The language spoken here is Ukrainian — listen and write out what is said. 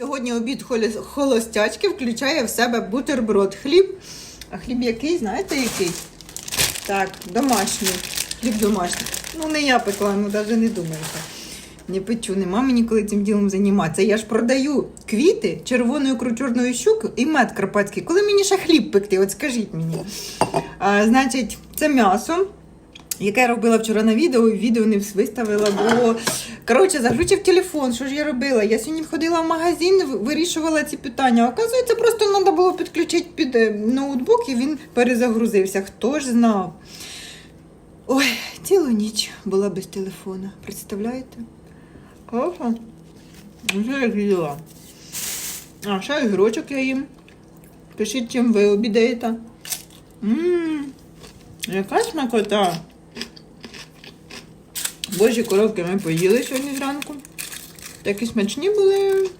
Сьогодні обід холостячки включає в себе бутерброд. Хліб. А хліб який, знаєте який? Так, домашній. Хліб домашній. Ну, не я пекла, ну навіть не думайте. Не печу, нема мені коли цим ділом займатися. Я ж продаю квіти, червону ікру чорної щуки і мед карпатський. Коли мені ще хліб пекти, от скажіть мені. А, значить, це м'ясо, яке я робила вчора на відео, відео не виставила, бо коротше, заглючив телефон. Що ж я робила? Я сьогодні входила в магазин, вирішувала ці питання. Оказується, просто треба було підключити під е, ноутбук, і він перезагрузився. Хто ж знав? Ой, цілу ніч була без телефона. Представляєте? Класно. Вже як їла. А, ще огірочок я їм. Пишіть, чим ви обідаєте. Ммм, яка смакота. Божі коровки ми поїли сьогодні зранку. Такі смачні були.